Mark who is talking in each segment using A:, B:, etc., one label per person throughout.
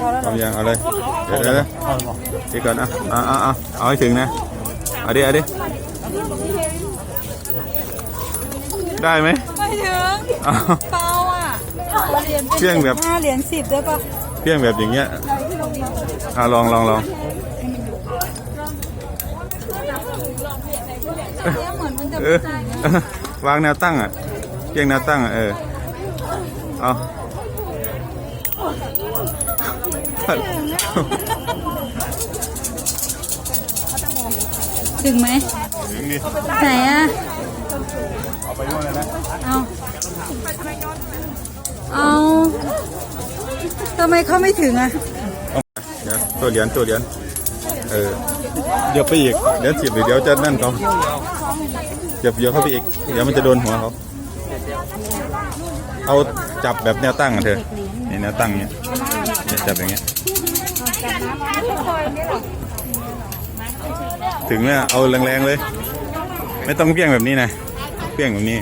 A: พร้อมยังเอาเลยเดี๋ยวเดี๋ยวเดี๋ยวอีกก่อนอะอะอะอะเอาให้ถึงนะเอาดิเอาดิได้ไหม
B: ไม่ถึง
A: เอา
B: เปล่าอะเหรียญ
A: เพียงแบบ
B: ห้าเหรียญสิบด้วยปะ
A: เพี้ยงแบบอย่างเงี้ยอะลองลองลอง
B: เนี่ยเหมือนมันจะ
A: เออวางแนวตั้งอะเพี้ยงแนวตั้งอะเออเอา
B: ถึงไหมไหนอะ
A: เอาไปด้วยเลยนะ
B: เอาเอาทำไมเขาไม่ถึงอะ
A: เดี๋ยวตัวเหรียญตัวเหรียญเออเดี๋ยวไปอีกเดี๋ยวสิบเดี๋ยวจะนั่นเขาเดี๋ยวเดี๋ยวเข้าไปอีก เดี๋ยวมันจะโดนหัวเขาเอาจับแบบแนวตั้งอะเธอนี่แนวตั้งเนี้ย เนี่ยจับอย่างเงี้ย ถึงแล้วเอาแรงๆเลย ไม่ต้องเปี้ยงแบบนี้นะ เปี้ยงแบบนี้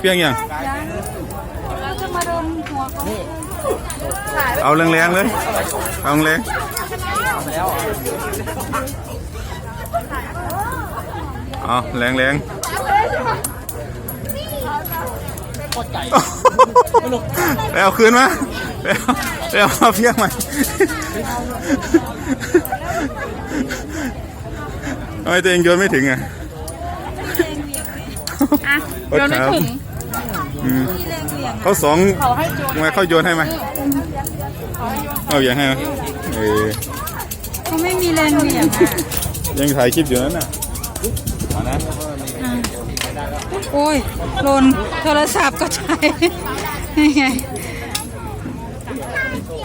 A: เปี้ยงยัง
B: เราจะมาโดนหัวเขา
A: เอาแรงๆเลย เอาแรงเอาแรง แรงๆแล้วเอาคืนมาแล้วแล้วเอาเพียงใหม่ทำไมตัวเองโยนไม่ถึงอะ
B: อะ
A: โอ๊ยครับอืม
B: มีแรงเหวี่ยง
A: เขาสอง
B: เขาให้โจ
A: ทำไมเขาโยนให้ไหมเอาอย่างให้ไหมเออ
B: เขาไม่มีแรงเหวี่ยงอะ
A: ยังถ่ายคลิปอยู่นั่นน่ะเอานะ
B: โอ้ยหล่นโทรศัพท์ก็ใช้นี่ไง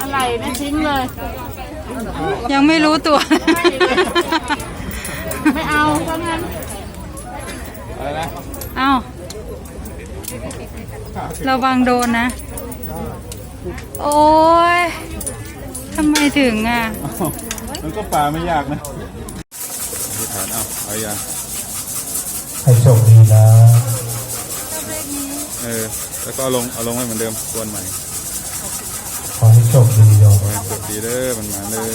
C: อะไรไม่ทิ้งเลย
B: ยังไม่รู้ตัว
C: ไม่เอาเพราะงั้น
A: อะไรนะ
B: เอาระวังโดนนะ โอ้ยทำไมถึงอะ
A: มันก็ป่าไม่ยากนะที่ฐานเอาเอาอย่าง
D: ให้โชคดีนะ
A: เออ แล้วก็เอาลงเอาลงไว้เหมือนเดิมกวนใหม่
D: ขอให้โชคดีโยม
A: ขอให้กดดีเด้อมันมาเด้อ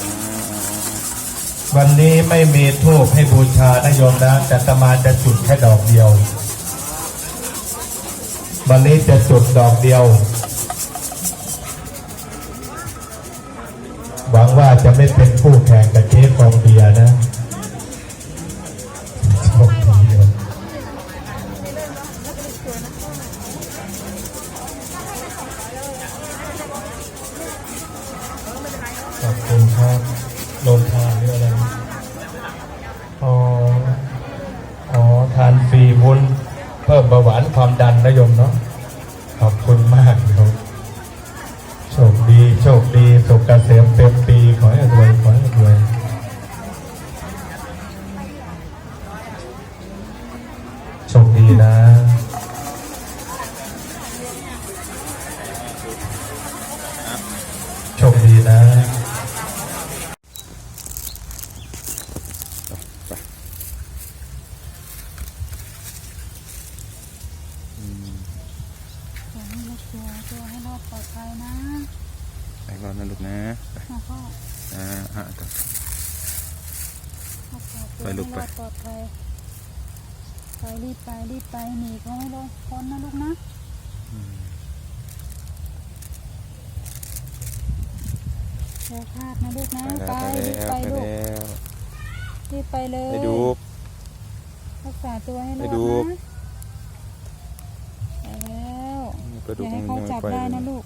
A: อ่า
D: วันนี้ไม่มีทูบให้บูชานะโยมนะแต่ตมาจะจุดแค่ดอกเดียว วันนี้จะจุดดอกเดียว หวังว่าจะไม่เป็นคู่แข่งกับเจ๊ฟองเบียร์นะ ขอบคุณครับโลงทานหรืออะไรอ๋ออ๋อทานฟรีวุ้นเพิ่มเบาหวานความดันนะโยมเนาะขอบคุณมากโยมโชคดีโชคดีสุขเกษม
B: ลูกตัวตัวให้รอดปลอดภัยนะ
A: ไปรอดนะลูกนะไป
B: นะพ่อ
A: อ่าอ่าต่อ
B: ให้ปลอดตัว
A: ไปลูกไป
B: ให้รอดปลอดภัยไปรีบไปรีบไปหนีเขาไม่รอดพ้นนะลูกนะอย่าพลาดนะลูกนะ
A: ไป
B: ไป
A: แล้ว
B: รีบ
A: ไป
B: ไป
A: แล้ว
B: ลูก
A: ไป
B: รีบไปเลย
A: ดู
B: รักษาตัวให้รอ
A: ไป
B: ด
A: ดู
B: นะ ไปแล้ว
A: ไปดู
B: อย่า
A: มั
B: ให้
A: น
B: เขา
A: ยัง
B: จับ
A: ไม่ไป
B: ได้
A: เล
B: นะ
A: ย
B: ลูก